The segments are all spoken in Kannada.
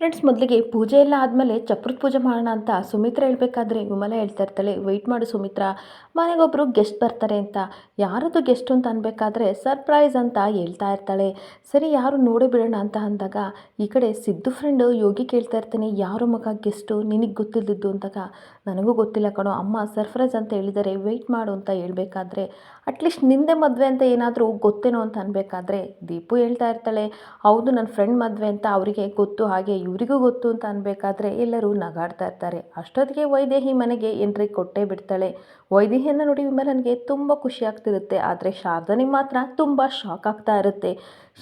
ಫ್ರೆಂಡ್ಸ್, ಮೊದಲಿಗೆ ಪೂಜೆ ಎಲ್ಲ ಆದಮೇಲೆ ಚಪ್ರದ ಪೂಜೆ ಮಾಡೋಣ ಅಂತ ಸುಮಿತ್ರ ಹೇಳಬೇಕಾದ್ರೆ ವಿಮಲ ಹೇಳ್ತಾ ಇರ್ತಾಳೆ ವೆಯ್ಟ್ ಮಾಡು ಸುಮಿತ್ರ ಮನೆಗೊಬ್ಬರು ಗೆಸ್ಟ್ ಬರ್ತಾರೆ ಅಂತ. ಯಾರದು ಗೆಸ್ಟ್ ಅಂತ ಅನ್ಬೇಕಾದ್ರೆ ಸರ್ಪ್ರೈಸ್ ಅಂತ ಹೇಳ್ತಾ ಇರ್ತಾಳೆ. ಸರಿ, ಯಾರು ನೋಡಿ ಬಿಡೋಣ ಅಂತ ಅಂದಾಗ, ಈ ಕಡೆ ಸಿದ್ದು ಫ್ರೆಂಡು ಯೋಗಿ ಕೇಳ್ತಾ ಇರ್ತಾನೆ, ಯಾರು ಮಗ ಗೆಸ್ಟು ನಿನಗೆ ಗೊತ್ತಿಲ್ಲದಿದ್ದು ಅಂದಾಗ ನನಗೂ ಗೊತ್ತಿಲ್ಲ ಕಣೋ. ಅಮ್ಮ, ಸರ್ಪ್ರೈಸ್ ಅಂತ ಹೇಳಿದರೆ ವೆಯ್ಟ್ ಮಾಡು ಅಂತ ಹೇಳಬೇಕಾದ್ರೆ ಅಟ್ಲೀಸ್ಟ್ ನಿಂದೆ ಮದುವೆ ಅಂತ ಏನಾದರೂ ಗೊತ್ತೇನೋ ಅಂತ ಅನ್ಬೇಕಾದ್ರೆ ದೀಪು ಹೇಳ್ತಾ ಇರ್ತಾಳೆ. ಹೌದು ನನ್ನ ಫ್ರೆಂಡ್ ಮದುವೆ ಅಂತ ಅವರಿಗೆ ಗೊತ್ತು, ಹಾಗೆ ಇವರಿಗೂ ಗೊತ್ತು ಅಂತ ಅನ್ಬೇಕಾದ್ರೆ ಎಲ್ಲರೂ ನಗಾಡ್ತಾ ಇರ್ತಾರೆ. ಅಷ್ಟೊತ್ತಿಗೆ ವೈದೇಹಿ ಮನೆಗೆ ಎಂಟ್ರಿ ಕೊಟ್ಟೇ ಬಿಡ್ತಾಳೆ. ವೈದೇಹಿಯನ್ನು ನೋಡಿ ನನಗೆ ತುಂಬ ಖುಷಿ ಆಗ್ತಿರುತ್ತೆ, ಆದರೆ ಶಾರದನಿಗೆ ಮಾತ್ರ ತುಂಬ ಶಾಕ್ ಆಗ್ತಾ ಇರುತ್ತೆ.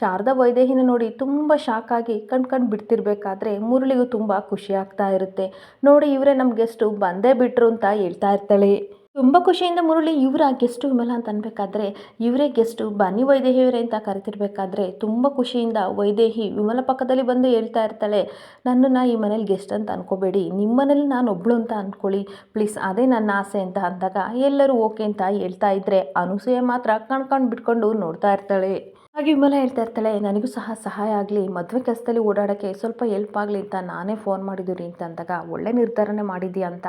ಶಾರದಾ ವೈದೇಹಿನ ನೋಡಿ ತುಂಬ ಶಾಕ್ ಆಗಿ ಕಣ್ಕಂಡು ಕಣ್ ಬಿಡ್ತಿರ್ಬೇಕಾದ್ರೆ ಮುರಳಿಗೂ ತುಂಬ ಖುಷಿ ಆಗ್ತಾ ಇರುತ್ತೆ. ನೋಡಿ ಇವರೇ ನಮ್ಮ ಗೆಸ್ಟು ಬಂದೇ ಬಿಟ್ರು ಅಂತ ಹೇಳ್ತಾ ಇರ್ತಾಳೆ. ತುಂಬ ಖುಷಿಯಿಂದ ಮುರಳಿ ಇವರ ಗೆಸ್ಟು ವಿಮಲ ಅಂತ ಅನ್ಬೇಕಾದ್ರೆ, ಇವರೇ ಗೆಸ್ಟು ಬನ್ನಿ ವೈದೇಹಿಯವರೇ ಅಂತ ಕರಿತಿರ್ಬೇಕಾದ್ರೆ ತುಂಬ ಖುಷಿಯಿಂದ ವೈದೇಹಿ ವಿಮಲ ಪಕ್ಕದಲ್ಲಿ ಬಂದು ಹೇಳ್ತಾ ಇರ್ತಾಳೆ, ನನ್ನನ್ನು ಈ ಮನೇಲಿ ಗೆಸ್ಟ್ ಅಂತ ಅನ್ಕೋಬೇಡಿ, ನಿಮ್ಮ ಮನೇಲಿ ನಾನು ಒಬ್ಳು ಅಂತ ಅಂದ್ಕೊಳ್ಳಿ ಪ್ಲೀಸ್ ಅದೇ ನನ್ನ ಆಸೆ ಅಂತ ಅಂದಾಗ ಎಲ್ಲರೂ ಓಕೆ ಅಂತ ಹೇಳ್ತಾ ಇದ್ರೆ ಅನುಸೂಯ ಮಾತ್ರ ಕಣ್ಕೊಂಡು ಬಿಟ್ಕೊಂಡು ನೋಡ್ತಾ ಇರ್ತಾಳೆ. ಹಾಗೆ ವಿಮಲ ಹೇಳ್ತಾ ಇರ್ತಾಳೆ, ನನಗೂ ಸಹ ಸಹಾಯ ಆಗಲಿ, ಮದುವೆ ಕೆಲಸದಲ್ಲಿ ಓಡಾಡೋಕ್ಕೆ ಸ್ವಲ್ಪ ಹೆಲ್ಪ್ ಆಗಲಿ ಅಂತ ನಾನೇ ಫೋನ್ ಮಾಡಿದ್ದೀರಿ ಅಂತ ಅಂದಾಗ, ಒಳ್ಳೆ ನಿರ್ಧಾರನೇ ಮಾಡಿದ್ದೀಯ ಅಂತ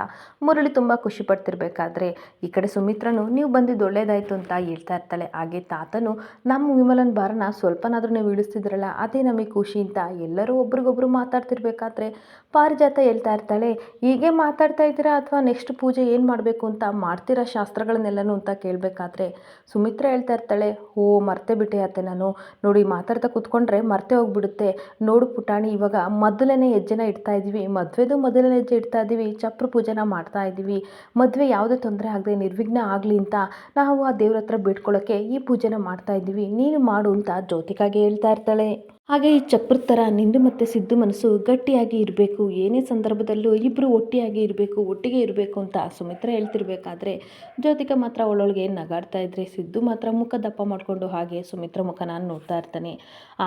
ಮುರಳಿ ತುಂಬ ಖುಷಿ ಪಡ್ತಿರ್ಬೇಕಾದ್ರೆ, ಈ ಕಡೆ ಸುಮಿತ್ರನು, ನೀವು ಬಂದಿದ್ದು ಒಳ್ಳೇದಾಯಿತು ಅಂತ ಹೇಳ್ತಾ ಇರ್ತಾಳೆ. ಹಾಗೆ ತಾತನು, ನಮ್ಮ ವಿಮಲನ ಬಾರನ ಸ್ವಲ್ಪನಾದರೂ ನೀವು ಇಳಿಸ್ತಿದ್ರಲ್ಲ, ಅದೇ ನಮಗೆ ಖುಷಿ ಅಂತ ಎಲ್ಲರೂ ಒಬ್ರಿಗೊಬ್ರು ಮಾತಾಡ್ತಿರ್ಬೇಕಾದ್ರೆ? ಪಾರಿಜಾತ ಹೇಳ್ತಾ ಇರ್ತಾಳೆ, ಹೀಗೆ ಮಾತಾಡ್ತಾ ಇದ್ದೀರಾ ಅಥವಾ ನೆಕ್ಸ್ಟ್ ಪೂಜೆ ಏನು ಮಾಡಬೇಕು ಅಂತ ಮಾಡ್ತೀರಾ ಶಾಸ್ತ್ರಗಳನ್ನೆಲ್ಲನೂ ಅಂತ ಕೇಳಬೇಕಾದ್ರೆ? ಸುಮಿತ್ರ ಹೇಳ್ತಾ ಇರ್ತಾಳೆ ಓ ಮರ್ತೆ ಬಿಟ್ಟೆ ಅತ್ತೆ ನಾನು ನೋಡಿ ಮಾತಾಡ್ತಾ ಕೂತ್ಕೊಂಡ್ರೆ ಮರ್ತೆ ಹೋಗ್ಬಿಡುತ್ತೆ. ನೋಡು ಪುಟಾಣಿ, ಇವಾಗ ಮೊದಲನೇ ಹೆಜ್ಜೆನ ಇಡ್ತಾ ಇದ್ದೀವಿ. ಮದುವೆದು ಮೊದಲನೇ ಹೆಜ್ಜೆ ಇಡ್ತಾ ಇದ್ದೀವಿ. ಚಪ್ರ ಪೂಜೆನ ಮಾಡ್ತಾ ಇದ್ದೀವಿ. ಮದುವೆ ಯಾವುದೇ ತೊಂದರೆ ಆಗದೆ, ನಿರ್ವಿಘ್ನ ಆಗಲಿ ಅಂತ ನಾವು ಆ ದೇವ್ರ ಹತ್ರ ಬೇಡ್ಕೊಳ್ಳೋಕ್ಕೆ ಈ ಪೂಜೆನ ಮಾಡ್ತಾ ಇದ್ದೀವಿ. ನೀನು ಮಾಡು ಅಂತ ಜ್ಯೋತಿಕಾಗೆ ಹೇಳ್ತಾ ಇರ್ತಾಳೆ. ಹಾಗೆ ಈ ಚಪ್ರದ ಥರ ನಿಂದು ಮತ್ತು ಸಿದ್ದು ಮನಸ್ಸು ಗಟ್ಟಿಯಾಗಿ ಇರಬೇಕು. ಏನೇ ಸಂದರ್ಭದಲ್ಲೂ ಇಬ್ಬರು ಒಟ್ಟಿಯಾಗಿ ಇರಬೇಕು, ಒಟ್ಟಿಗೆ ಇರಬೇಕು ಅಂತ ಸುಮಿತ್ರ ಹೇಳ್ತಿರ್ಬೇಕಾದ್ರೆ ಜ್ಯೋತಿಕ ಮಾತ್ರ ಅವಳೊಳಗೆ ನಗಾಡ್ತಾ ಇದ್ರೆ ಸಿದ್ದು ಮಾತ್ರ ಮುಖ ದಪ್ಪ ಮಾಡಿಕೊಂಡು ಹಾಗೆ ಸುಮಿತ್ರ ಮುಖ ನಾನು ನೋಡ್ತಾ ಇರ್ತಾನೆ.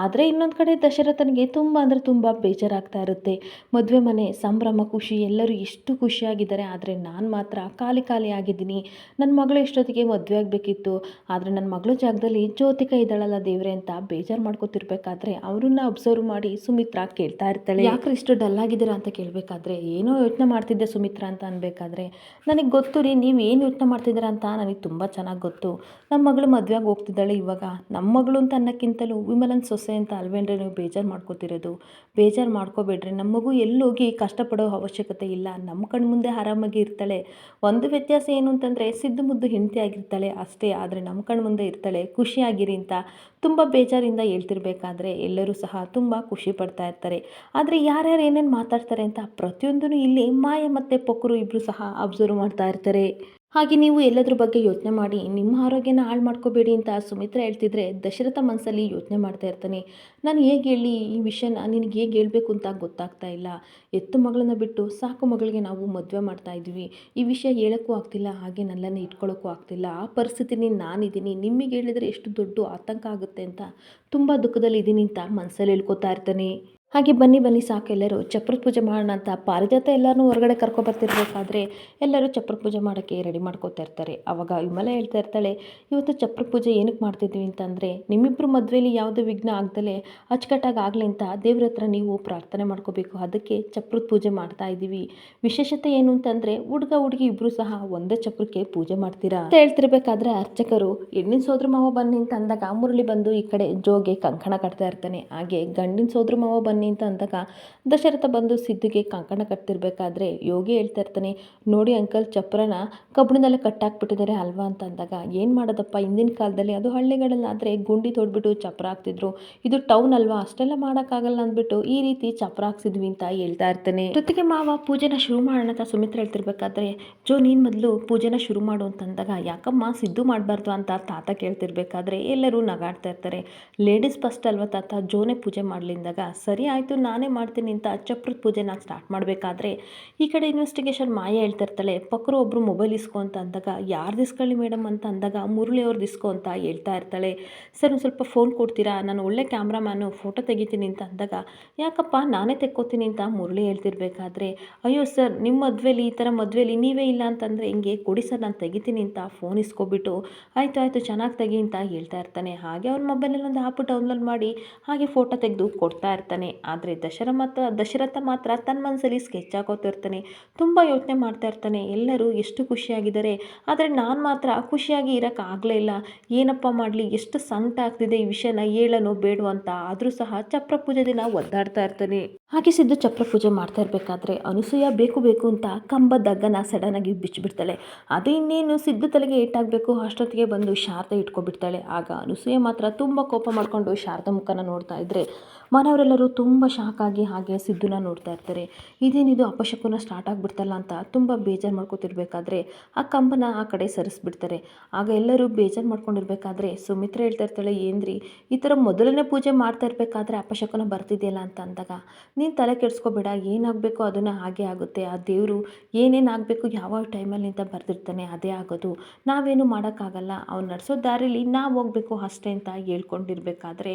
ಆದರೆ ಇನ್ನೊಂದು ಕಡೆ ದಶರಥನಿಗೆ ತುಂಬ ಅಂದರೆ ತುಂಬ ಬೇಜಾರಾಗ್ತಾ ಇರುತ್ತೆ. ಮದುವೆ ಮನೆ, ಸಂಭ್ರಮ, ಖುಷಿ ಎಲ್ಲರೂ ಎಷ್ಟು ಖುಷಿಯಾಗಿದ್ದಾರೆ ಆದರೆ ನಾನು ಮಾತ್ರ ಖಾಲಿ ಖಾಲಿ ಆಗಿದ್ದೀನಿ. ನನ್ನ ಮಗಳು ಎಷ್ಟೊತ್ತಿಗೆ ಮದುವೆ ಆಗಬೇಕಿತ್ತು? ಆದರೆ ನನ್ನ ಮಗಳ ಜಾಗದಲ್ಲಿ ಜ್ಯೋತಿಕ ಇದ್ದಾಳಲ್ಲ ದೇವರೇ ಅಂತ ಬೇಜಾರು ಮಾಡ್ಕೊತಿರ್ಬೇಕಾದ್ರೆ ಅವ್ರನ್ನ ಅಬ್ಸರ್ವ್ ಮಾಡಿ ಸುಮಿತ್ರಾ ಕೇಳ್ತಾ ಇರ್ತಾಳೆ. ಯಾಕ್ರೆ ಇಷ್ಟು ಡಲ್ ಆಗಿದ್ದೀರಾ ಅಂತ ಕೇಳಬೇಕಾದ್ರೆ, ಏನೋ ಯೋಚನೆ ಮಾಡ್ತಿದ್ದೆ ಸುಮಿತ್ರಾ ಅಂತ ಅನ್ಬೇಕಾದ್ರೆ. ನನಗೆ ಗೊತ್ತು ರೀ, ನೀವು ಏನು ಯೋಚನೆ ಮಾಡ್ತಿದ್ದೀರಾ ಅಂತ ನನಗೆ ತುಂಬ ಚೆನ್ನಾಗಿ ಗೊತ್ತು. ನಮ್ಮ ಮಗಳು ಮದುವೆಗೆ ಹೋಗ್ತಿದ್ದಾಳೆ ಇವಾಗ. ನಮ್ಮ ಮಗಳು ಅಂತ ಅನ್ನೋಕ್ಕಿಂತಲೂ ವಿಮಲನ್ ಸೊಸೆ ಅಂತ ಅಲ್ವೇನ್ರಿ ನೀವು ಬೇಜಾರು ಮಾಡ್ಕೋತಿರೋದು? ಬೇಜಾರು ಮಾಡ್ಕೋಬೇಡ್ರಿ. ನಮ್ಮ ಮಗು ಎಲ್ಲೋಗಿ ಕಷ್ಟಪಡೋ ಅವಶ್ಯಕತೆ ಇಲ್ಲ. ನಮ್ಮ ಕಣ್ಣು ಮುಂದೆ ಆರಾಮಾಗಿ ಇರ್ತಾಳೆ. ಒಂದು ವ್ಯತ್ಯಾಸ ಏನು ಅಂತಂದರೆ ಸಿದ್ದು ಮುದ್ದು ಹೆಂಡತಿ ಆಗಿರ್ತಾಳೆ ಅಷ್ಟೇ. ಆದರೆ ನಮ್ಮ ಕಣ್ಣು ಮುಂದೆ ಇರ್ತಾಳೆ. ಖುಷಿಯಾಗಿರಿ ಅಂತ. ತುಂಬ ಬೇಜಾರಿಂದ ಹೇಳ್ತಿರ್ಬೇಕಾದ್ರೆ ಎಲ್ಲರೂ ಸಹ ತುಂಬ ಖುಷಿ ಪಡ್ತಾ ಇರ್ತಾರೆ. ಆದರೆ ಯಾರ್ಯಾರು ಏನೇನು ಮಾತಾಡ್ತಾರೆ ಅಂತ ಪ್ರತಿಯೊಂದೂ ಇಲ್ಲಿ ಮಾಯ ಮತ್ತು ಪೊಕ್ಕರು ಇಬ್ಬರು ಸಹ ಅಬ್ಸರ್ವ್ ಮಾಡ್ತಾ ಇರ್ತಾರೆ. ಹಾಗೆ ನೀವು ಎಲ್ಲದ್ರ ಬಗ್ಗೆ ಯೋಚನೆ ಮಾಡಿ, ನಿಮ್ಮ ಆರೋಗ್ಯನ ಹಾಳು ಮಾಡ್ಕೋಬೇಡಿ ಅಂತ ಸುಮಿತ್ರ ಹೇಳ್ತಿದ್ರೆ ದಶರಥ ಮನಸ್ಸಲ್ಲಿ ಯೋಚನೆ ಮಾಡ್ತಾ ಇರ್ತಾನೆ. ನಾನು ಹೇಗೆ ಹೇಳಿ ಈ ವಿಷಯನ, ನಿನಗೆ ಹೇಗೆ ಹೇಳಬೇಕು ಅಂತ ಗೊತ್ತಾಗ್ತಾ ಇಲ್ಲ. ಎತ್ತು ಮಗಳನ್ನ ಬಿಟ್ಟು ಸಾಕು ಮಗಳಿಗೆ ನಾವು ಮದುವೆ ಮಾಡ್ತಾ ಇದ್ವಿ. ಈ ವಿಷಯ ಹೇಳೋಕ್ಕೂ ಆಗ್ತಿಲ್ಲ, ಹಾಗೆ ನನ್ನನ್ನು ಇಟ್ಕೊಳ್ಳೋಕ್ಕೂ ಆಗ್ತಿಲ್ಲ. ಆ ಪರಿಸ್ಥಿತಿನಿ ನಾನಿದ್ದೀನಿ. ನಿಮಗೆ ಹೇಳಿದರೆ ಎಷ್ಟು ದೊಡ್ಡ ಆತಂಕ ಆಗುತ್ತೆ ಅಂತ ತುಂಬ ದುಃಖದಲ್ಲಿ ಇದ್ದೀನಿ ಅಂತ ಮನಸ್ಸಲ್ಲಿ ಹೇಳ್ಕೊತಾ ಇರ್ತಾನೆ. ಹಾಗೆ ಬನ್ನಿ ಬನ್ನಿ ಸಾಕು ಎಲ್ಲರೂ. ಚಪ್ರದ ಪೂಜೆ ಮಾಡೋಣ ಅಂತ ಪಾರಿಜಾತ ಎಲ್ಲರೂ ಹೊರಗಡೆ ಕರ್ಕೊಬರ್ತಿರ್ಬೇಕಾದ್ರೆ ಎಲ್ಲರೂ ಚಪ್ರ ಪೂಜೆ ಮಾಡೋಕ್ಕೆ ರೆಡಿ ಮಾಡ್ಕೋತಾ ಇರ್ತಾರೆ. ಆವಾಗ ವಿಮಲ ಹೇಳ್ತಾ ಇರ್ತಾಳೆ, ಇವತ್ತು ಚಪ್ರ ಪೂಜೆ ಏನಕ್ಕೆ ಮಾಡ್ತಿದ್ವಿ ಅಂತಂದರೆ ನಿಮ್ಮಿಬ್ಬರು ಮದುವೆಯಲ್ಲಿ ಯಾವುದೇ ವಿಘ್ನ ಆಗ್ದಲೇ ಅಚ್ಚುಕಟ್ಟಾಗಿ ಆಗಲಿ ಅಂತ ದೇವ್ರ ಹತ್ರ ನೀವು ಪ್ರಾರ್ಥನೆ ಮಾಡ್ಕೋಬೇಕು. ಅದಕ್ಕೆ ಚಪ್ರದ ಪೂಜೆ ಮಾಡ್ತಾ ಇದ್ದೀವಿ ವಿಶೇಷತೆ ಏನು ಅಂತಂದರೆ, ಹುಡುಗ, ಹುಡುಗಿ ಇಬ್ಬರು ಸಹ ಒಂದೇ ಚಪ್ರಕ್ಕೆ ಪೂಜೆ ಮಾಡ್ತೀರಾ? ಅಂತ ಹೇಳ್ತಿರ್ಬೇಕಾದ್ರೆ ಅರ್ಚಕರು, ಹೆಣ್ಣಿನ ಸೋದ್ರ ಮಾವ ಬನ್ನಿ ಅಂತ ಅಂದಾಗ ಮುರಳಿ ಬಂದು ಈ ಕಡೆ ಜೋಗೆ ಕಂಕಣ ಕಟ್ತಾ ಇರ್ತಾನೆ. ಹಾಗೆ ಗಂಡಿನ ಸೋದ್ರ ಮಾವ ಬನ್ನಿ ಅಂತ ಅಂದಾಗ ದಶರಥ ಬಂದು ಸಿದ್ಧಿಗೆ ಕಂಕಣ ಕಟ್ತಿರ್ಬೇಕಾದ್ರೆ ಯೋಗಿ ಹೇಳ್ತಾ ಇರ್ತಾನೆ, ನೋಡಿ ಅಂಕಲ್, ಚಪ್ರನ ಕಬ್ಬಿಣದಲ್ಲೇ ಕಟ್ಟಾಕ್ಬಿಟ್ಟಿದ್ದಾರೆ ಅಲ್ವಾ ಅಂತ ಅಂದಾಗ, ಏನು ಮಾಡೋದಪ್ಪ, ಹಿಂದಿನ ಕಾಲದಲ್ಲಿ ಅದು ಹಳ್ಳಿಗಳಲ್ಲಾದರೆ ಗುಂಡಿ ತೊಡ್ಬಿಟ್ಟು ಚಪ್ರ ಹಾಕ್ತಿದ್ರು. ಇದು ಟೌನ್ ಅಲ್ವಾ, ಅಷ್ಟೆಲ್ಲ ಮಾಡೋಕ್ಕಾಗಲ್ಲ ಅಂದ್ಬಿಟ್ಟು ಈ ರೀತಿ ಚಪ್ರ ಹಾಕ್ಸಿದ್ವಿ ಅಂತ ಹೇಳ್ತಾ ಇರ್ತಾನೆ. ಜೊತೆಗೆ ಮಾವ ಪೂಜೆನ ಶುರು ಮಾಡೋಣ ಅಂತ ಸುಮಿತ್ರ ಹೇಳ್ತಿರ್ಬೇಕಾದ್ರೆ, ಜೋ, ನೀನು ಮೊದಲು ಪೂಜೆನ ಶುರು ಮಾಡು ಅಂತಂದಾಗ ಯಾಕಮ್ಮ ಸಿದ್ದು ಮಾಡಬಾರ್ದು ಅಂತ ತಾತ ಕೇಳ್ತಿರ್ಬೇಕಾದ್ರೆ ಎಲ್ಲರೂ ನಗಾಡ್ತಾ ಇರ್ತಾರೆ. ಲೇಡೀಸ್ ಫಸ್ಟ್ ಅಲ್ವಾ ತಾತ, ಜೋನೇ ಪೂಜೆ ಮಾಡ್ಲಿಂದಾಗ ಸರಿ ಆಯಿತು, ನಾನೇ ಮಾಡ್ತೀನಿ ಅಂತ ಚಪ್ರದ ಪೂಜೆನ ಸ್ಟಾರ್ಟ್ ಮಾಡಬೇಕಾದ್ರೆ ಈ ಕಡೆ ಇನ್ವೆಸ್ಟಿಗೇಷನ್ ಮಾಯ ಹೇಳ್ತಾ ಇರ್ತಾಳೆ. ಪಕ್ಕರು ಒಬ್ಬರು ಮೊಬೈಲ್ ಇಸ್ಕೊ ಅಂತ ಅಂದಾಗ, ಯಾರು ಇಸ್ಕೊಳ್ಳಿ ಮೇಡಮ್ ಅಂತ ಅಂದಾಗ ಮುರುಳಿ ಅವ್ರದ್ದು ಇಸ್ಕೊ ಅಂತ ಹೇಳ್ತಾ ಇರ್ತಾಳೆ. ಸರ್, ಒಂದು ಸ್ವಲ್ಪ ಫೋನ್ ಕೊಡ್ತೀರಾ? ನಾನು ಒಳ್ಳೆ ಕ್ಯಾಮ್ರಾಮ್ಯಾನು ಫೋಟೋ ತೆಗಿತೀನಿ ಅಂತ ಅಂದಾಗ, ಯಾಕಪ್ಪ, ನಾನೇ ತೆಕ್ಕೋತೀನಿ ಅಂತ ಮುರುಳಿ ಹೇಳ್ತಿರ್ಬೇಕಾದ್ರೆ, ಅಯ್ಯೋ ಸರ್ ನಿಮ್ಮ ಮದುವೆಲಿ, ಈ ಥರ ಮದುವೆಯಲ್ಲಿ ನೀವೇ ಇಲ್ಲ ಅಂತಂದರೆ ಹಿಂಗೆ, ಕೊಡಿ ಸರ್ ನಾನು ತೆಗಿತೀನಿ ಅಂತ ಫೋನ್ ಇಸ್ಕೊಬಿಟ್ಟು, ಆಯಿತು ಆಯಿತು, ಚೆನ್ನಾಗಿ ತೆಗಿ ಅಂತ ಹೇಳ್ತಾ ಇರ್ತಾನೆ. ಹಾಗೆ ಅವ್ರ ಮೊಬೈಲಲ್ಲಿ ಒಂದು ಆ್ಯಪ್ ಡೌನ್ಲೋಡ್ ಮಾಡಿ, ಹಾಗೆ ಫೋಟೋ ತೆಗೆದು ಕೊಡ್ತಾ ಇರ್ತಾನೆ. ಆದರೆ ದಶರಥ ದಶರಥ ಮಾತ್ರ ತನ್ನ ಮನಸ್ಸಲ್ಲಿ ಸ್ಕೆಚ್ ಹಾಕೋತಿರ್ತಾನೆ ತುಂಬ ಯೋಚನೆ ಮಾಡ್ತಾ ಇರ್ತಾನೆ. ಎಲ್ಲರೂ ಎಷ್ಟು ಖುಷಿಯಾಗಿದ್ದಾರೆ. ಆದರೆ ನಾನು ಮಾತ್ರ ಖುಷಿಯಾಗಿ ಇರೋಕ್ಕಾಗಲೇ ಇಲ್ಲ. ಏನಪ್ಪ ಮಾಡಲಿ, ಎಷ್ಟು ಸಂಕಟ ಆಗ್ತಿದೆ ಈ ವಿಷಯನ ಹೇಳನೋ ಬೇಡೋ ಅಂತ. ಆದರೂ ಸಹ ಚಪ್ರ ಪೂಜೆ ದಿನ ಒದ್ದಾಡ್ತಾ ಇರ್ತಾನೆ. ಹಾಗೆ ಸಿದ್ದು ಚಪ್ರ ಪೂಜೆ ಮಾಡ್ತಾ ಇರಬೇಕಾದ್ರೆ ಅನಸೂಯ ಬೇಕು ಬೇಕು ಅಂತ ಕಂಬದ ಸಡನ್ ಆಗಿ ಬಿಚ್ಚಿಬಿಡ್ತಾಳೆ ಅದು ಇನ್ನೇನು ಸಿದ್ದು ತಲೆಗೆ ಏಟಾಗಬೇಕು ಅಷ್ಟೊತ್ತಿಗೆ ಬಂದು ಶಾರದೆ ಇಟ್ಕೊಬಿಡ್ತಾಳೆ ಆಗ ಅನಸೂಯ ಮಾತ್ರ ತುಂಬ ಕೋಪ ಮಾಡಿಕೊಂಡು ಶಾರದ ಮುಖನ ನೋಡ್ತಾ ಇದ್ರೆ ಮನೆಯವರೆಲ್ಲರೂ ತುಂಬ ಶಾಕ್ ಆಗಿ ಹಾಗೆ ಸಿದ್ದುನ ನೋಡ್ತಾ ಇರ್ತಾರೆ. ಇದೇನಿದು ಅಪಶಕುನ ಸ್ಟಾರ್ಟ್ ಆಗಿಬಿಡ್ತಲ್ಲ ಅಂತ ತುಂಬ ಬೇಜಾರು ಮಾಡ್ಕೊತಿರ್ಬೇಕಾದ್ರೆ ಆ ಕಂಬನ ಆ ಕಡೆ ಸರಿಸ್ಬಿಡ್ತಾರೆ. ಆಗ ಎಲ್ಲರೂ ಬೇಜಾರು ಮಾಡ್ಕೊಂಡಿರ್ಬೇಕಾದ್ರೆ ಸುಮಿತ್ರ ಹೇಳ್ತಾ ಇರ್ತಾಳೆ, ಏನ್ರಿ? ಈ ಥರ ಮೊದಲನೇ ಪೂಜೆ ಮಾಡ್ತಾ ಇರಬೇಕಾದ್ರೆ ಅಪಶಕುನ ಬರ್ತಿದೆಯಲ್ಲ ಅಂತ ಅಂದಾಗ, ನೀನು ತಲೆ ಕೆಡಿಸ್ಕೋಬೇಡ, ಏನಾಗಬೇಕು ಅದನ್ನು ಹಾಗೆ ಆಗುತ್ತೆ. ಆ ದೇವರು ಏನೇನು ಆಗಬೇಕು ಯಾವ ಟೈಮಲ್ಲಿ ಅಂತ ಬರೆದಿರ್ತಾನೆ, ಅದೇ ಆಗೋದು. ನಾವೇನು ಮಾಡೋಕ್ಕಾಗಲ್ಲ. ಅವ್ನು ನಡೆಸೋ ದಾರಿಲಿ ನಾವು ಹೋಗಬೇಕು ಅಷ್ಟೇ ಅಂತ ಹೇಳ್ಕೊಂಡಿರ್ಬೇಕಾದ್ರೆ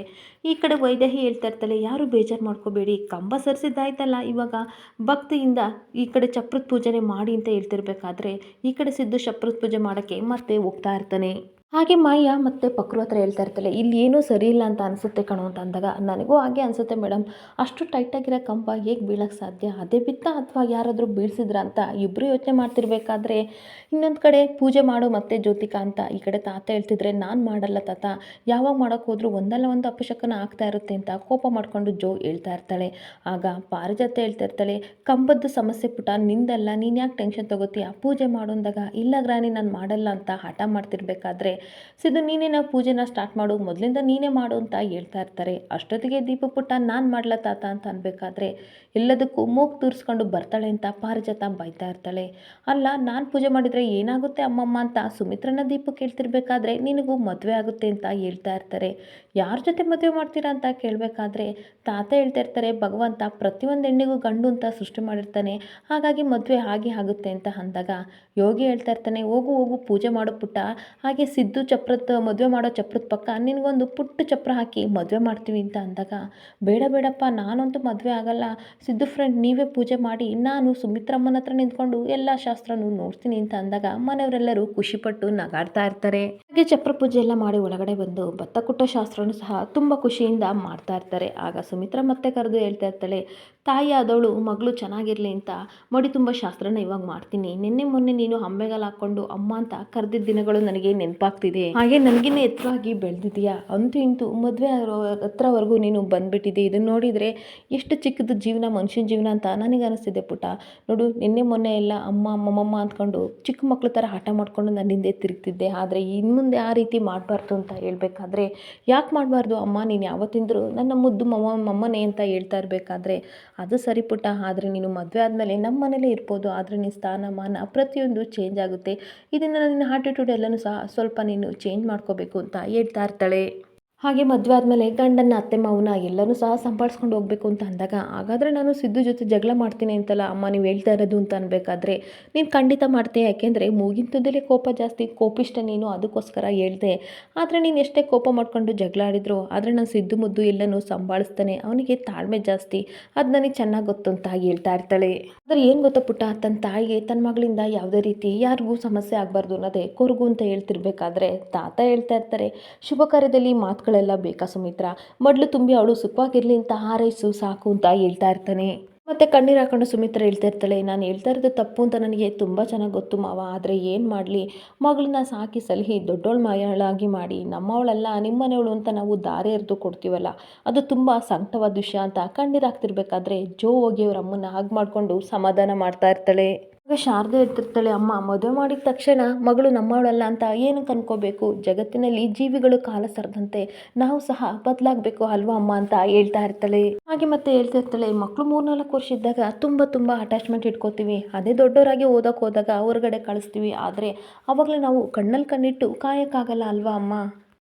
ಈ ಕಡೆ ವೈದ್ಯ ಹೇಳ್ತಾ ಇರ್ತಾಳೆ, ಯಾರು ಬೇಜಾರು ಮಾಡ್ಕೋಬೇಡಿ. ಕಂಬ ಸರಿಸಿದ್ದಾಯ್ತಲ್ಲ ಇವಾಗ? ಭಕ್ತಿಯಿಂದ ಈ ಕಡೆ ಚಪ್ರದ ಪೂಜೆನೇ ಮಾಡಿ ಅಂತ ಹೇಳ್ತಿರ್ಬೇಕಾದ್ರೆ ಈ ಕಡೆ ಸಿದ್ದು ಚಪ್ರದ ಪೂಜೆ ಮಾಡೋಕ್ಕೆ ಮತ್ತೆ ಹೋಗ್ತಾ ಇರ್ತಾನೆ. ಹಾಗೆ ಮಾಯ ಮತ್ತು ಪಕ್ರು ಹತ್ರ ಹೇಳ್ತಾ ಇರ್ತಾಳೆ, ಇಲ್ಲಿ ಏನೂ ಸರಿ ಇಲ್ಲ ಅಂತ ಅನಿಸುತ್ತೆ ಕಣೋ ಅಂತ ಅಂದಾಗ, ನನಗೂ ಹಾಗೆ ಅನಿಸುತ್ತೆ ಮೇಡಮ್ ಅಷ್ಟು ಟೈಟಾಗಿರೋ ಕಂಬ ಹೇಗೆ ಬೀಳಕ್ಕೆ ಸಾಧ್ಯ? ಅದೇ ಬಿತ್ತ ಅಥವಾ ಯಾರಾದರೂ ಬೀಳಿಸಿದ್ರ ಅಂತ ಇಬ್ಬರು ಯೋಚನೆ ಮಾಡ್ತಿರ್ಬೇಕಾದ್ರೆ, ಇನ್ನೊಂದು ಕಡೆ ಪೂಜೆ ಮಾಡು ಮತ್ತೆ ಜ್ಯೋತಿಕಾ ಅಂತ ಈ ಕಡೆ ತಾತ ಹೇಳ್ತಿದ್ರೆ, ನಾನು ಮಾಡಲ್ಲ ತಾತ. ಯಾವಾಗ ಮಾಡೋಕ್ಕೆ ಹೋದ್ರೂ ಒಂದಲ್ಲ ಒಂದು ಅಪಶಕನ ಆಗ್ತಾ ಇರುತ್ತೆ ಅಂತ ಕೋಪ ಮಾಡಿಕೊಂಡು ಜೋ ಹೇಳ್ತಾ ಇರ್ತಾಳೆ. ಆಗ ಪಾರಿಜಾತ ಹೇಳ್ತಾ ಇರ್ತಾಳೆ, ಕಂಬದ್ದು ಸಮಸ್ಯೆ ಪುಟ, ನಿಂದಲ್ಲ. ನೀನು ಯಾಕೆ ಟೆನ್ಷನ್ ತಗೋತೀಯ? ಪೂಜೆ ಮಾಡು ಅಂದಾಗ, ಇಲ್ಲ ಗ್ರಾನಿ ನಾನು ಮಾಡಲ್ಲ ಅಂತ ಹಠ ಮಾಡ್ತಿರ್ಬೇಕಾದ್ರೆ ಸಿದ್ದು ನೀನೇ ನಾವು ಪೂಜೆನ ಸ್ಟಾರ್ಟ್ ಮಾಡು ಮೊದಲಿಂದ ನೀನೇ ಮಾಡು ಅಂತ ಹೇಳ್ತಾ ಇರ್ತಾರೆ. ಅಷ್ಟೊತ್ತಿಗೆ ದೀಪ ಪುಟ್ಟ ನಾನು ಮಾಡ್ಲ ತಾತ ಅಂತ ಅನ್ಬೇಕಾದ್ರೆ ಎಲ್ಲದಕ್ಕೂ ಮೂಗು ತೂರಿಸ್ಕೊಂಡು ಬರ್ತಾಳೆ ಅಂತ ಪಾರಿಜಾತ ಬೈತಾ ಇರ್ತಾಳೆ. ಅಲ್ಲ, ನಾನು ಪೂಜೆ ಮಾಡಿದರೆ ಏನಾಗುತ್ತೆ ಅಮ್ಮಮ್ಮ ಅಂತ ಸುಮಿತ್ರನ ದೀಪ ಕೇಳ್ತಿರ್ಬೇಕಾದ್ರೆ ನಿನಗೂ ಮದುವೆ ಆಗುತ್ತೆ ಅಂತ ಹೇಳ್ತಾ ಇರ್ತಾರೆ. ಯಾರ ಜೊತೆ ಮದುವೆ ಮಾಡ್ತೀರಾ ಅಂತ ಕೇಳಬೇಕಾದ್ರೆ ತಾತ ಹೇಳ್ತಾ ಇರ್ತಾರೆ, ಭಗವಂತ ಪ್ರತಿಯೊಂದು ಹೆಣ್ಣಿಗೂ ಗಂಡು ಅಂತ ಸೃಷ್ಟಿ ಮಾಡಿರ್ತಾನೆ, ಹಾಗಾಗಿ ಮದುವೆ ಹಾಗೆ ಆಗುತ್ತೆ ಅಂತ ಅಂದಾಗ ಯೋಗಿ ಹೇಳ್ತಾ ಇರ್ತಾನೆ, ಹೋಗು ಹೋಗು, ಪೂಜೆ ಮಾಡೋ ಪುಟ್ಟ, ಹಾಗೆ ಸಿದ್ದು ಚಪ್ರದ, ಮದುವೆ ಮಾಡೋ ಚಪ್ರದ ಪಕ್ಕ ನಿನಗೊಂದು ಪುಟ್ಟ ಚಪ್ರ ಹಾಕಿ ಮದುವೆ ಮಾಡ್ತೀವಿ ಅಂತ ಅಂದಾಗ, ಬೇಡ, ಬೇಡಪ್ಪ, ನಾನಂತೂ ಮದುವೆ ಆಗಲ್ಲ, ಸಿದ್ದು ಫ್ರೆಂಡ್ ನೀವೇ ಪೂಜೆ ಮಾಡಿ, ನಾನು ಸುಮಿತ್ರಮ್ಮನ ಹತ್ರ ನಿಂತ್ಕೊಂಡು ಎಲ್ಲ ಶಾಸ್ತ್ರನೂ ನೋಡ್ತೀನಿ ಅಂತ ಅಂದಾಗ ಮನೆಯವರೆಲ್ಲರೂ ಖುಷಿಪಟ್ಟು ನಗಾಡ್ತಾ ಇರ್ತಾರೆ. ಹಾಗೆ ಚಪ್ರ ಪೂಜೆ ಎಲ್ಲ ಮಾಡಿ ಒಳಗಡೆ ಬಂದು ಭತ್ತ ಕುಟ್ಟ ಶಾಸ್ತ್ರನೂ ಸಹ ತುಂಬ ಖುಷಿಯಿಂದ ಮಾಡ್ತಾ ಇರ್ತಾರೆ. ಆಗ ಸುಮಿತ್ರಾ ಮತ್ತೆ ಕರೆದು ಹೇಳ್ತಾ ಇರ್ತಾಳೆ ತಾಯಿ ಆದವಳು, ಮಗಳು ಚೆನ್ನಾಗಿರಲಿ ಅಂತ ಮಡಿ ತುಂಬ ಶಾಸ್ತ್ರನ ಇವಾಗ ಮಾಡ್ತೀನಿ. ನಿನ್ನೆ ಮೊನ್ನೆ ನೀನು ಹಂಬೆಗಾಲ ಹಾಕ್ಕೊಂಡು ಅಮ್ಮ ಅಂತ ಕರೆದಿದ್ದ ದಿನಗಳು ನನಗೆ ನೆನಪಾಗ್ತಿದೆ. ಹಾಗೆ ನನಗಿನ್ನೇ ಎತ್ತರವಾಗಿ ಬೆಳೆದಿದೆಯಾ ಅಂತೂ ಇಂತೂ ಮದುವೆ ಹತ್ರವರೆಗೂ ನೀನು ಬಂದ್ಬಿಟ್ಟಿದೆ ಇದನ್ನು ನೋಡಿದರೆ ಎಷ್ಟು ಚಿಕ್ಕದ ಜೀವನ, ಮನುಷ್ಯನ ಜೀವನ ಅಂತ ನನಗೆ ಅನಿಸ್ತಿದೆ ಪುಟ್ಟ. ನೋಡು, ನಿನ್ನೆ ಮೊನ್ನೆ ಎಲ್ಲ ಅಮ್ಮ ಅಮ್ಮಮ್ಮ ಅಂದ್ಕೊಂಡು ಚಿಕ್ಕ ಮಕ್ಕಳ ಥರ ಹಠ ಮಾಡಿಕೊಂಡು ನನ್ನ ಹಿಂದೆ ತಿರುಗ್ತಿದ್ದೆ. ಆದರೆ ಇನ್ನು ಮುಂದೆ ಆ ರೀತಿ ಮಾಡಬಾರ್ದು ಅಂತ ಹೇಳಬೇಕಾದ್ರೆ ಯಾಕೆ ಮಾಡಬಾರ್ದು ಅಮ್ಮ? ನೀನು ಯಾವತ್ತಿಂದರೂ ನನ್ನ ಮುದ್ದು ಮಮ್ಮ, ಮಮ್ಮನೇ ಅಂತ ಹೇಳ್ತಾ ಇರಬೇಕಾದ್ರೆ ಅದು ಸರಿ ಪುಟ್ಟ ಆದರೆ ನೀನು ಮದುವೆ ಆದಮೇಲೆ ನಮ್ಮ ಮನೇಲೇ ಇರ್ಬೋದು. ಆದರೆ ನಿನ್ನ ಸ್ಥಾನಮಾನ ಪ್ರತಿಯೊಂದು ಚೇಂಜ್ ಆಗುತ್ತೆ. ಇದನ್ನು ನಿನ್ನ ಆಟಿಟ್ಯೂಡ್ ಎಲ್ಲನೂ ಸಹ ಸ್ವಲ್ಪ ನೀನು ಚೇಂಜ್ ಮಾಡ್ಕೋಬೇಕು ಅಂತ ಹೇಳ್ತಾ ಇರ್ತಾಳೆ. ಹಾಗೆ ಮದುವೆ ಆದಮೇಲೆ ಗಂಡನ ಅತ್ತೆ ಮಾವನ ಎಲ್ಲರೂ ಸಹ ಸಂಪಾಡಿಸ್ಕೊಂಡು ಹೋಗಬೇಕು ಅಂತ ಅಂದಾಗ, ಹಾಗಾದರೆ ನಾನು ಸಿದ್ದು ಜೊತೆ ಜಗಳ ಮಾಡ್ತೀನಿ ಅಂತಲ್ಲ, ಅಮ್ಮ ನೀವು ಹೇಳ್ತಾ ಇರೋದು ಅಂತ ಅನ್ಬೇಕಾದ್ರೆ ನೀನು ಖಂಡಿತ ಮಾಡ್ತೀಯ, ಯಾಕೆಂದರೆ ಮೂಗಿಂತದಲ್ಲೇ ಕೋಪ ಜಾಸ್ತಿ, ಕೋಪಿಷ್ಟ ನೀನು, ಅದಕ್ಕೋಸ್ಕರ ಹೇಳ್ದೆ. ಆದರೆ ನೀನು ಎಷ್ಟೇ ಕೋಪ ಮಾಡ್ಕೊಂಡು ಜಗಳ ಆಡಿದ್ರು, ಆದರೆ ನಾನು ಸಿದ್ದು ಮುದ್ದು ಎಲ್ಲನೂ ಸಂಭಾಳಿಸ್ತಾನೆ, ಅವನಿಗೆ ತಾಳ್ಮೆ ಜಾಸ್ತಿ, ಅದು ನನಗೆ ಚೆನ್ನಾಗಿ ಗೊತ್ತು ಅಂತ ಹೇಳ್ತಾ ಇರ್ತಾಳೆ. ಆದರೆ ಏನು ಗೊತ್ತಾ ಪುಟ್ಟ ತನ್ನ ತಾಯಿಗೆ ತನ್ನ ಮಗಳಿಂದ ಯಾವುದೇ ರೀತಿ ಯಾರಿಗೂ ಸಮಸ್ಯೆ ಆಗಬಾರ್ದು ಅನ್ನೋದೇ ಕೊರಗು ಅಂತ ಹೇಳ್ತಿರ್ಬೇಕಾದ್ರೆ ತಾತ ಹೇಳ್ತಾ ಇರ್ತಾರೆ. ಶುಭ ಕಾರ್ಯದಲ್ಲಿ ಮಾತುಗಳೆಲ್ಲ ಬೇಕಾ ಸುಮಿತ್ರ? ಮೊದಲು ತುಂಬಿ ಅವಳು ಸುಖವಾಗಿರಲಿ ಅಂತ ಹಾರೈಸು ಸಾಕು ಅಂತ ಹೇಳ್ತಾ ಇರ್ತಾನೆ. ಮತ್ತೆ ಕಣ್ಣೀರು ಹಾಕೊಂಡು ಸುಮಿತ್ರ ಹೇಳ್ತಾ ಇರ್ತಾಳೆ, ನಾನು ಹೇಳ್ತಾ ಇರೋದು ತಪ್ಪು ಅಂತ ನನಗೆ ತುಂಬ ಚೆನ್ನಾಗಿ ಗೊತ್ತು ಮಾವ, ಆದರೆ ಏನು ಮಾಡಲಿ? ಮಗಳನ್ನ ಸಾಕಿ ಸಲಹಿ ದೊಡ್ಡೋಳು ಮಾಯಾಳಾಗಿ ಮಾಡಿ, ನಮ್ಮವಳಲ್ಲ ನಿಮ್ಮನೆಯವಳು ಅಂತ ನಾವು ದಾರೆ ಎರೆದು ಕೊಡ್ತೀವಲ್ಲ? ಅದು ತುಂಬ ಸಂಕಟವಾದ ವಿಷಯ ಅಂತ ಕಣ್ಣೀರು ಹಾಕ್ತಿರ್ಬೇಕಾದ್ರೆ ಜೋ ಹೋಗಿ ಅವ್ರ ಅಮ್ಮನ ಹಾಗೆ ಮಾಡಿಕೊಂಡು ಸಮಾಧಾನ ಮಾಡ್ತಾ ಇರ್ತಾಳೆ. ಆಗ ಶಾರದೆ ಇರ್ತಿರ್ತಾಳೆ, ಅಮ್ಮ, ಮದುವೆ ಮಾಡಿದ ತಕ್ಷಣ ಮಗಳು ನಮ್ಮವಳಲ್ಲ ಅಂತ ಏನಕ್ಕೆ ಅನ್ಕೋಬೇಕು? ಜಗತ್ತಿನಲ್ಲಿ ಜೀವಿಗಳು ಕಾಲ ಸರದಂತೆ ನಾವು ಸಹ ಬದಲಾಗಬೇಕು ಅಲ್ವಾ ಅಮ್ಮ ಅಂತ ಹೇಳ್ತಾ ಇರ್ತಾಳೆ. ಹಾಗೆ ಮತ್ತೆ ಹೇಳ್ತಾ ಇರ್ತಾಳೆ, ಮಕ್ಕಳು ಮೂರ್ನಾಲ್ಕು ವರ್ಷ ಇದ್ದಾಗ ತುಂಬ ತುಂಬ ಅಟ್ಯಾಚ್ಮೆಂಟ್ ಇಟ್ಕೋತೀವಿ. ಅದೇ ದೊಡ್ಡವರಾಗಿ ಓದೋಕೆ ಹೋದಾಗ ಹೊರಗಡೆ ಕಳಿಸ್ತೀವಿ. ಆದರೆ ಅವಾಗಲೇ ನಾವು ಕಣ್ಣಲ್ಲಿ ಕಣ್ಣಿಟ್ಟು ಕಾಯೋಕ್ಕಾಗಲ್ಲ ಅಲ್ವಾ ಅಮ್ಮ?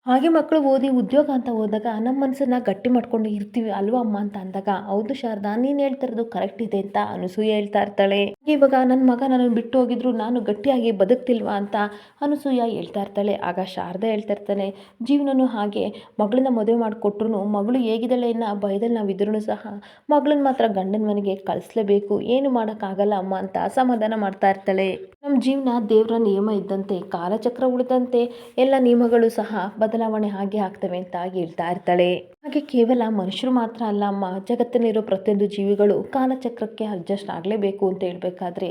ಹಾಗೆ ಮಕ್ಕಳು ಓದಿ ಉದ್ಯೋಗ ಅಂತ ಹೋದಾಗ ನಮ್ಮ ಮನಸ್ಸನ್ನು ಗಟ್ಟಿ ಮಾಡ್ಕೊಂಡು ಇರ್ತೀವಿ ಅಲ್ವಾ ಅಮ್ಮ ಅಂತ ಅಂದಾಗ, ಹೌದು ಶಾರದಾ, ನೀನು ಹೇಳ್ತಿರೋದು ಕರೆಕ್ಟ್ ಇದೆ ಅಂತ ಅನಸೂಯ ಹೇಳ್ತಾ ಇರ್ತಾಳೆ. ಇವಾಗ ನನ್ನ ಮಗ ನನ್ನ ಬಿಟ್ಟು ಹೋಗಿದ್ರು ನಾನು ಗಟ್ಟಿಯಾಗಿ ಬದುಕ್ತಿಲ್ವಾ ಅಂತ ಅನಸೂಯ ಹೇಳ್ತಾ ಇರ್ತಾಳೆ. ಆಗ ಶಾರದಾ ಹೇಳ್ತಾ ಇರ್ತಾನೆ, ಜೀವನನೂ ಹಾಗೆ ಮಗಳನ್ನ ಮದುವೆ ಮಾಡಿಕೊಟ್ರು ಮಗಳು ಹೇಗಿದ್ದಾಳೆ ಅನ್ನೋ ಭಯದಲ್ಲಿ ನಾವಿದ್ರೂ ಸಹ ಮಗಳನ್ನ ಮಾತ್ರ ಗಂಡನ ಮನೆಗೆ ಕಳಿಸ್ಲೇಬೇಕು. ಏನು ಮಾಡೋಕ್ಕಾಗಲ್ಲ ಅಮ್ಮ ಅಂತ ಅಸಮಾಧಾನ ಮಾಡ್ತಾ ಇರ್ತಾಳೆ. ನಮ್ಮ ಜೀವನ ದೇವರ ನಿಯಮ ಇದ್ದಂತೆ, ಕಾಲಚಕ್ರ ಉಳಿದಂತೆ ಎಲ್ಲ ನಿಯಮಗಳು ಸಹ ಬದಲಾವಣೆ ಹಾಗೆ ಆಗ್ತವೆ ಅಂತ ಹೇಳ್ತಾ ಇರ್ತಾಳೆ. ಹಾಗೆ ಕೇವಲ ಮನುಷ್ಯರು ಮಾತ್ರ ಅಲ್ಲ ಅಮ್ಮ ಜಗತ್ತಿನಲ್ಲಿರೋ ಪ್ರತಿಯೊಂದು ಜೀವಿಗಳು ಕಾಲಚಕ್ರಕ್ಕೆ ಅಡ್ಜಸ್ಟ್ ಆಗಲೇಬೇಕು ಅಂತ ಹೇಳ್ಬೇಕಾದ್ರೆ,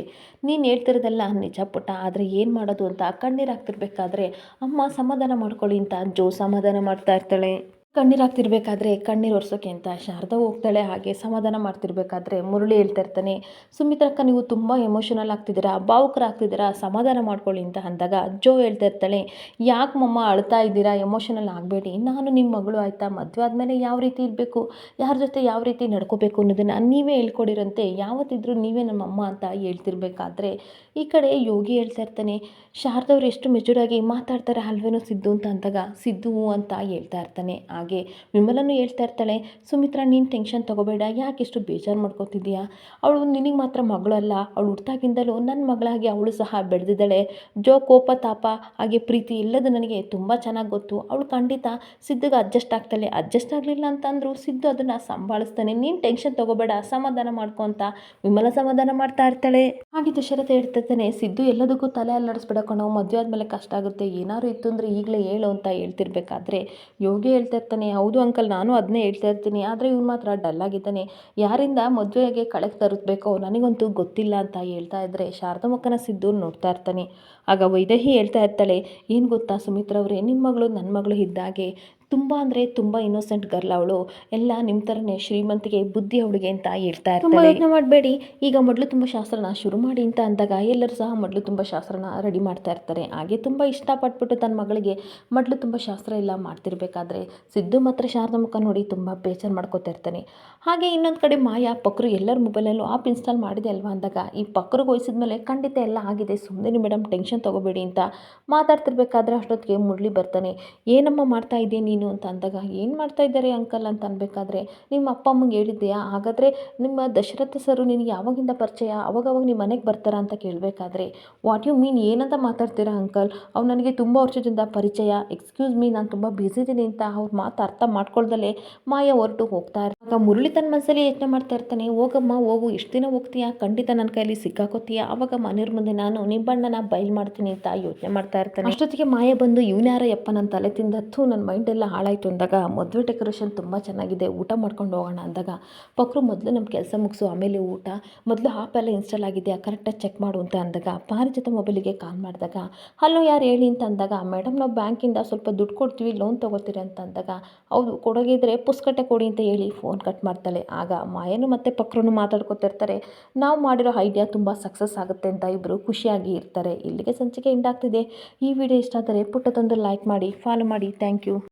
ನೀನು ಹೇಳ್ತಿರೋದೆಲ್ಲ ನಿಜ ಪುಟ್ಟ, ಆದರೆ ಏನು ಮಾಡೋದು ಅಂತ ಕಣ್ಣೀರಾಗ್ತಿರ್ಬೇಕಾದ್ರೆ ಅಮ್ಮ ಸಮಾಧಾನ ಮಾಡ್ಕೊಳ್ಳಿ ಅಂತ ಜೋ ಸಮಾಧಾನ ಮಾಡ್ತಾ ಇರ್ತಾಳೆ. ಕಣ್ಣೀರಾಗ್ತಿರ್ಬೇಕಾದ್ರೆ ಕಣ್ಣೀರು ಒರೆಸೋಕೆ ಅಂತ ಶಾರದಾ ಹೋಗ್ತಾಳೆ, ಹಾಗೆ ಸಮಾಧಾನ ಮಾಡ್ತಿರ್ಬೇಕಾದ್ರೆ ಮುರಳಿ ಹೇಳ್ತಾ ಇರ್ತಾನೆ. ಸುಮಿತ್ರಕ್ಕ, ನೀವು ತುಂಬ ಎಮೋಷನಲ್ ಆಗ್ತಿದ್ದೀರಾ ಭಾವುಕರಾಗ್ತಿದ್ದೀರಾ ಸಮಾಧಾನ ಮಾಡ್ಕೊಳ್ಳಿ ಅಂತ ಅಂದಾಗ ಜೋ ಹೇಳ್ತಾ ಇರ್ತಾಳೆ, ಯಾಕೆ ಮಮ್ಮ ಅಳ್ತಾ ಇದ್ದೀರಾ ಎಮೋಷನಲ್ ಆಗಬೇಡಿ. ನಾನು ನಿಮ್ಮ ಮಗಳು ಆಯಿತಾ, ಮದುವೆ ಆದಮೇಲೆ ಯಾವ ರೀತಿ ಇರಬೇಕು, ಯಾರ ಜೊತೆ ಯಾವ ರೀತಿ ನಡ್ಕೋಬೇಕು ಅನ್ನೋದನ್ನು ನೀವೇ ಹೇಳ್ಕೊಡಿರಂತೆ. ಯಾವತ್ತಿದ್ರೂ ನೀವೇ ನಮ್ಮಮ್ಮ ಅಂತ ಹೇಳ್ತಿರ್ಬೇಕಾದ್ರೆ ಈ ಕಡೆ ಯೋಗಿ ಹೇಳ್ತಾ ಇರ್ತಾನೆ ಶಾರದವ್ರು ಎಷ್ಟು ಮೆಚೂರಾಗಿ ಮಾತಾಡ್ತಾರೆ ಅಲ್ವೇನೋ ಸಿದ್ದು ಅಂತ ಅಂದಾಗ ಸಿದ್ದು ಅಂತ ಹೇಳ್ತಾ ಇರ್ತಾನೆ. ಹಾಗೆ. ವಿಮಲನು ಹೇಳ್ತಾ ಇರ್ತಾಳೆ, ಸುಮಿತ್ರಾ, ನೀನು ಟೆನ್ಷನ್ ತೊಗೋಬೇಡ, ಯಾಕೆ ಇಷ್ಟು ಬೇಜಾರು ಮಾಡ್ಕೋತಿದ್ದೀಯಾ? ಅವಳು ನಿನಗೆ ಮಾತ್ರ ಮಗಳಲ್ಲ. ಅವಳು ಹುಟ್ಟಾಗಿಂದಲೂ ನನ್ನ ಮಗಳಾಗಿ ಅವಳು ಸಹ ಬೆಳೆದಿದ್ದಾಳೆ. ಜೋ, ಕೋಪ, ತಾಪ, ಹಾಗೆ ಪ್ರೀತಿ ಇಲ್ಲದ ನನಗೆ ತುಂಬ ಚೆನ್ನಾಗಿ ಗೊತ್ತು. ಅವಳು ಖಂಡಿತ ಸಿದ್ಧಗೆ ಅಡ್ಜಸ್ಟ್ ಆಗ್ತಾಳೆ. ಅಡ್ಜಸ್ಟ್ ಆಗಲಿಲ್ಲ ಅಂತಂದರೂ ಸಿದ್ದು ಅದನ್ನು ಸಂಭಾಳಿಸ್ತಾನೆ. ನೀನು ಟೆನ್ಷನ್ ತೊಗೋಬೇಡ, ಸಮಾಧಾನ ಮಾಡ್ಕೊ ವಿಮಲ ಸಮಾಧಾನ ಮಾಡ್ತಾ ಇರ್ತಾಳೆ. ಹಾಗೆ ದಶರಥ ಹೇಳ್ತಿರ್ತಾನೆ ಸಿದ್ದು ಎಲ್ಲದಕ್ಕೂ ತಲೆ ಅಲ್ಲಾಡಿಸ್ಬೇಡ ಕಣೋ. ಮದುವೆ ಆದಮೇಲೆ ಕಷ್ಟ ಆಗುತ್ತೆ. ಏನಾದ್ರು ಇತ್ತು ಅಂದರೆ ಈಗಲೇ ಹೇಳು ಅಂತ ಹೇಳ್ತಿರ್ಬೇಕಾದ್ರೆ ಯೋಗಿ ಹೇಳ್ತಾ ಇರ್ತಾನೆ ಹೌದು ಅಂಕಲ್, ನಾನು ಅದನ್ನೇ ಹೇಳ್ತಾ ಇರ್ತೀನಿ. ಆದರೆ ಇವ್ನು ಮಾತ್ರ ಡಲ್ ಆಗಿದ್ದಾನೆ. ಯಾರಿಂದ ಮದುವೆಗೆ ಕಳೆಕ್ ತರಿಸ್ಬೇಕೋ ನನಗಂತೂ ಗೊತ್ತಿಲ್ಲ ಅಂತ ಹೇಳ್ತಾ ಇದ್ದರೆ ಶಾರದಮ್ಮಕ್ಕನ ಸಿದ್ದು ನೋಡ್ತಾ ಇರ್ತಾನೆ. ಆಗ ವೈದೇಹಿ ಹೇಳ್ತಾ ಇರ್ತಾಳೆ, ಏನು ಗೊತ್ತಾ ಸುಮಿತ್ರವ್ರೆ ನಿಮ್ಮ ಮಗಳು ನನ್ನ ಮಗಳು ಇದ್ದಾಗೆ. ತುಂಬ ಅಂದರೆ ತುಂಬ ಇನ್ನೋಸೆಂಟ್ ಗರ್ಲ್ ಅವಳು. ಎಲ್ಲ ನಿಮ್ಮ ಥರನೇ ಶ್ರೀಮಂತಿಗೆ ಬುದ್ಧಿ ಅವಳಿಗೆ ಅಂತ ಹೇಳ್ತಾ ಇರ್ತಾರೆ ಯೋಚನೆ ಮಾಡಬೇಡಿ. ಈಗ ಮೊದಲು ತುಂಬ ಶಾಸ್ತ್ರನ ಶುರು ಮಾಡಿ ಅಂತ ಅಂದಾಗ ಎಲ್ಲರೂ ಸಹ ಮೊದಲು ತುಂಬ ಶಾಸ್ತ್ರನ ರೆಡಿ ಮಾಡ್ತಾ ಇರ್ತಾರೆ. ಹಾಗೆ ತುಂಬ ಇಷ್ಟಪಟ್ಬಿಟ್ಟು ತನ್ನ ಮಗಳಿಗೆ ಮೊದಲು ತುಂಬ ಶಾಸ್ತ್ರ ಎಲ್ಲ ಮಾಡ್ತಿರ್ಬೇಕಾದ್ರೆ ಸಿದ್ದು ಮಾತ್ರ ಶಾರದಾ ಮುಖ ನೋಡಿ ತುಂಬ ಬೇಜಾರು ಮಾಡ್ಕೋತಾ ಇರ್ತಾನೆ. ಹಾಗೆ ಇನ್ನೊಂದು ಕಡೆ ಮಾಯಾ, ಪಕ್ರು ಎಲ್ಲರ ಮೊಬೈಲಲ್ಲೂ ಆಪ್ ಇನ್ಸ್ಟಾಲ್ ಮಾಡಿದೆ ಅಲ್ವಾ ಅಂದಾಗ ಈ ಪಕ್ರಿಗೆ ವಹಿಸಿದ್ಮೇಲೆ ಖಂಡಿತ ಎಲ್ಲ ಆಗಿದೆ ಸುಮ್ಮನೆ ಮೇಡಮ್ ಟೆನ್ಷನ್ ತಗೋಬೇಡಿ ಅಂತ ಮಾತಾಡ್ತಿರ್ಬೇಕಾದ್ರೆ ಅಷ್ಟೊತ್ತಿಗೆ ಮುರಳಿ ಬರ್ತಾನೆ. ಏನಮ್ಮ ಮಾಡ್ತಾ ಇದೆಯಾ ನೀನು? ಅಂತ ಅಂದಾಗ, ಏನು ಮಾಡ್ತಾ ಇದ್ದಾರೆ ಅಂಕಲ್? ಅಂತ ಅನ್ಬೇಕಾದ್ರೆ, ನಿಮ್ಮ ಅಪ್ಪ ಅಮ್ಮಂಗೆ ಹೇಳಿದ್ದೆಯಾ ಹಾಗಾದರೆ, ನಿಮ್ಮ ದಶರಥ ಸರು ನಿನಗೆ ಯಾವಾಗಿಂದ ಪರಿಚಯ? ಅವಾಗವಾಗ ನಿಮ್ಮ ಮನೆಗೆ ಬರ್ತಾರಾ ಅಂತ ಕೇಳಬೇಕಾದ್ರೆ, ವಾಟ್ ಯು ಮೀನ್? ಏನಂತ ಮಾತಾಡ್ತೀರಾ ಅಂಕಲ್? ಅವ್ರು ನನಗೆ ತುಂಬ ವರ್ಷದಿಂದ ಪರಿಚಯ. ಎಕ್ಸ್ಕ್ಯೂಸ್ ಮೀ, ನಾನು ತುಂಬ ಬ್ಯುಸಿ ಇದ್ದೀನಿ ಅಂತ ಅವ್ರ ಮಾತು ಅರ್ಥ ಮಾಡ್ಕೊಳ್ದಲೇ ಮಾಯ ಹೊರಟು ಹೋಗ್ತಾ ಇರ್ತಾರೆ ಮುರಳಿ ತನ್ನ ಮನಸ್ಸಲ್ಲಿ ಯೋಚನೆ ಮಾಡ್ತಾ ಇರ್ತಾನೆ, ಹೋಗಮ್ಮ, ಹೋಗು ಎಷ್ಟು ದಿನ ಹೋಗ್ತೀಯಾ? ಖಂಡಿತ ನನ್ನ ಕೈಯಲ್ಲಿ ಸಿಕ್ಕಾಕೋತೀಯ ಆವಾಗ ಮನೆಯವ್ರ ಮುಂದೆ ನಾನು ನಿಬ್ಬಣ್ಣನ ಬಯಲು ಮಾಡ್ತೀನಿ ಅಂತ ಯೋಚನೆ ಮಾಡ್ತಾ ಇರ್ತಾನೆ. ಅಷ್ಟೊತ್ತಿಗೆ ಮಾಯ ಬಂದು ಇವನ್ಯಾರ ಯಪ್ಪ ನನ್ನ ತಲೆ ತಿಂದತ್ತು ನನ್ನ ಮೈಂಡ್ ಎಲ್ಲ ಹಾಳಾಯಿತು ಅಂದಾಗ ಮದುವೆ ಡೆಕೋರೇಷನ್ ತುಂಬ ಚೆನ್ನಾಗಿದೆ, ಊಟ ಮಾಡ್ಕೊಂಡು ಹೋಗೋಣ ಅಂದಾಗ ಪಕ್ರು ಮೊದಲು ನಮ್ಮ ಕೆಲಸ ಮುಗಿಸು, ಆಮೇಲೆ ಊಟ. ಮೊದಲು ಆಪ್ ಎಲ್ಲ ಇನ್ಸ್ಟಾಲ್ ಆಗಿದೆಯಾ ಕರೆಕ್ಟಾಗಿ ಚೆಕ್ ಮಾಡು ಅಂತ ಅಂದಾಗ ಪಾರಿಜಾತ ಮೊಬೈಲಿಗೆ ಕಾಲ್ ಮಾಡಿದಾಗ ಹಲೋ ಯಾರು ಹೇಳಿ? ಅಂತ ಅಂದಾಗ ಮೇಡಮ್ ನಾವು ಬ್ಯಾಂಕಿಂದ ಸ್ವಲ್ಪ ದುಡ್ಡು ಕೊಡ್ತೀವಿ ಲೋನ್ ತೊಗೋತೀರಿ ಅಂತ ಅಂದಾಗ, ಹೌದು, ಕೊಡೋಗಿದ್ರೆ ಪುಸ್ತಕಟ್ಟೆ ಕೊಡಿ ಅಂತ ಹೇಳಿ ಫೋನ್ ಕಟ್ ಮಾಡ್ತಾಳೆ. ಆಗ ಮಾಯನು ಮತ್ತು ಪಕ್ರೂ ಮಾತಾಡ್ಕೊತಿರ್ತಾರೆ ನಾವು ಮಾಡಿರೋ ಐಡಿಯಾ ತುಂಬ ಸಕ್ಸಸ್ ಆಗುತ್ತೆ ಅಂತ ಇಬ್ಬರು ಖುಷಿಯಾಗಿ ಇರ್ತಾರೆ. ಇಲ್ಲಿಗೆ ಸಂಚಿಕೆ ಎಂಡ್ ಆಗ್ತಿದೆ. ಈ ವಿಡಿಯೋ ಇಷ್ಟ ಆದರೆ ಪುಟ್ಟದೊಂದು ಲೈಕ್ ಮಾಡಿ ಫಾಲೋ ಮಾಡಿ. Thank you